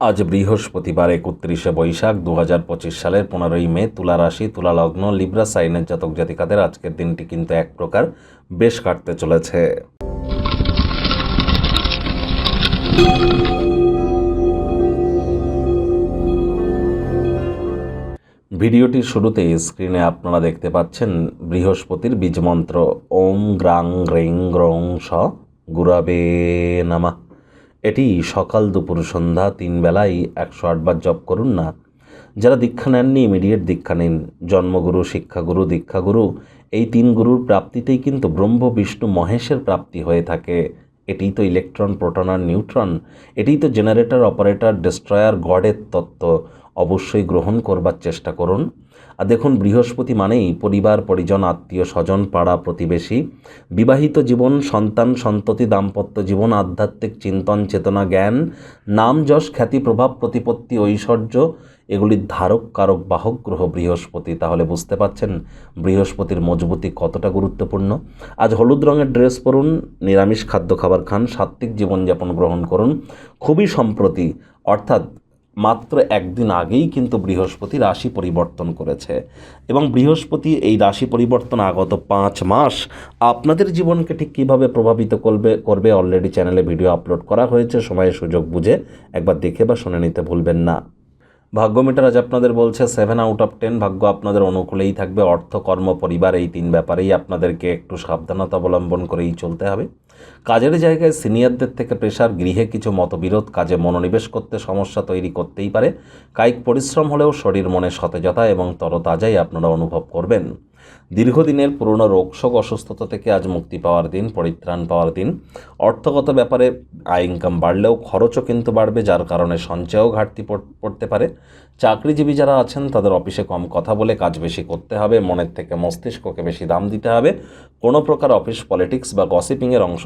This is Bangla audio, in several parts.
আজ বৃহস্পতিবার একত্রিশে বৈশাখ দু হাজার পঁচিশ সালের পনেরোই মে তুলা রাশি, তুলা লগ্ন, লিব্রা, সাইনের জাতক জাতিকাদের আজকের দিনটি কিন্তু এক প্রকার বেশ কাটতে চলেছে। ভিডিওটির শুরুতে স্ক্রিনে আপনারা দেখতে পাচ্ছেন বৃহস্পতির বীজমন্ত্র। ওম গ্রাং, গ্রেং গ্রং স, গুরাবে, নামা। এটি সকাল দুপুর সন্ধ্যা তিন বেলায় একশো আটবার জপ করুন না। যারা দীক্ষা নেননি ইমিডিয়েট দীক্ষা নিন। জন্মগুরু, শিক্ষাগুরু, দীক্ষাগুরু, এই তিন গুরুর প্রাপ্তিতেই কিন্তু ব্রহ্ম, বিষ্ণু, মহেশের প্রাপ্তি হয়ে থাকে। এটি তো ইলেকট্রন প্রোটন আর নিউট্রন এটি তো জেনারেটর অপারেটর ডিস্ট্রয়ার গডের তত্ত্ব। অবশ্যই গ্রহণ করবার চেষ্টা করুন। আর দেখুন, বৃহস্পতি মানেই পরিবার, পরিজন, আত্মীয়, স্বজন, পাড়া, প্রতিবেশী। বিবাহিত জীবন, সন্তান, সন্ততি, দাম্পত্য জীবন, আধ্যাত্মিক চিন্তন, চেতনা, জ্ঞান, নাম, যশ, খ্যাতি, প্রভাব, প্রতিপত্তি, ঐশ্বর্য এগুলির ধারক, কারক, বাহক গ্রহ বৃহস্পতি। তাহলে বুঝতে পাচ্ছেন বৃহস্পতির মজবুতি কতটা গুরুত্বপূর্ণ। আজ হলুদ রঙের ড্রেস পরুন, নিরামিষ খাদ্য খাবার খান, সাত্ত্বিক জীবনযাপন গ্রহণ করুন। খুবই সম্প্রতি, অর্থাৎ মাত্র একদিন আগেই কিন্তু বৃহস্পতি রাশি পরিবর্তন করেছে। এবং বৃহস্পতি এই রাশি পরিবর্তন আগত পাঁচ মাস আপনাদের জীবনকে ঠিক কীভাবে প্রভাবিত করবে করবে অলরেডি চ্যানেলে ভিডিও আপলোড করা হয়েছে সময়ের সুযোগ বুঝে একবার দেখে বা শুনে নিতে ভুলবেন না। ভাগ্য মিটার আজ আপনাদের বলছে সেভেন আউট অফ টেন ভাগ্য আপনাদের অনুকূলেই থাকবে, অর্থ, কর্ম, পরিবার এই তিন ব্যাপারেই আপনাদেরকে একটু সাবধানতা অবলম্বন করেই চলতে হবে। কাজের জায়গায় সিনিয়রদের থেকে প্রেশার, গৃহে কিছু মতবিরোধ, কাজে মনোনিবেশ করতে সমস্যা তৈরি করতেই পারে। কায়িক পরিশ্রম হলেও শরীর মনে সতেজতা এবং তরতাজাই আপনারা অনুভব করবেন। দীর্ঘদিনের পুরনো রোগশোক অসুস্থতা থেকে আজ মুক্তি পাওয়ার দিন, পরিত্রাণ পাওয়ার দিন। অর্থগত ব্যাপারে আয় ইনকাম বাড়লেও খরচও কিন্তু বাড়বে, যার কারণে সঞ্চয়ও ঘাটতি পড়তে পারে। চাকরিজীবী যারা আছেন, তাদের অফিসে কম কথা বলে কাজ বেশি করতে হবে, মনের থেকে মস্তিষ্ককে বেশি দাম দিতে হবে। কোনো প্রকার অফিস পলিটিক্স বা গসিপিংয়ের অংশ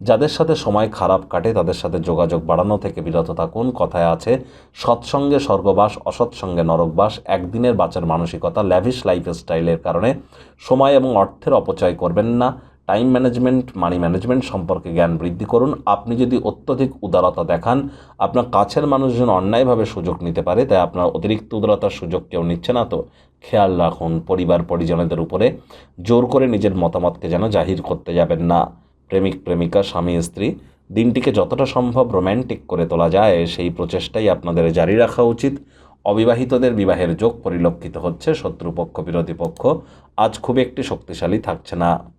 যাদের সাথে সময় খারাপ কাটে, তাদের সাথে যোগাযোগ বাড়ানো থেকে বিরত থাকুন। কথায় আছে, সৎসঙ্গে স্বর্গবাস, অসৎসঙ্গে নরকবাস একদিনের বাঁচার মানসিকতা ল্যাভিশ লাইফস্টাইলের কারণে সময় এবং অর্থের অপচয় করবেন না। টাইম ম্যানেজমেন্ট মানি ম্যানেজমেন্ট সম্পর্কে জ্ঞান বৃদ্ধি করুন। আপনি যদি অত্যধিক উদারতা দেখান, আপনার কাছের মানুষজন অন্যায়ভাবে সুযোগ নিতে পারে, তাই আপনার অতিরিক্ত উদারতার সুযোগ কেউ নিচ্ছে না তো। খেয়াল রাখুন পরিবার পরিজনদের উপরে জোর করে নিজের মতামতকে যেন জাহির করতে যাবেন না। প্রেমিক প্রেমিকা, স্বামী, স্ত্রী, দিনটিকে যতটা সম্ভব রোম্যান্টিক করে তোলা যায়, সেই প্রচেষ্টাই আপনাদের জারি রাখা উচিত। অবিবাহিতদের বিবাহের যোগ পরিলক্ষিত হচ্ছে শত্রুপক্ষ, বিরোধী পক্ষ। আজ খুব একটি শক্তিশালী থাকছে না।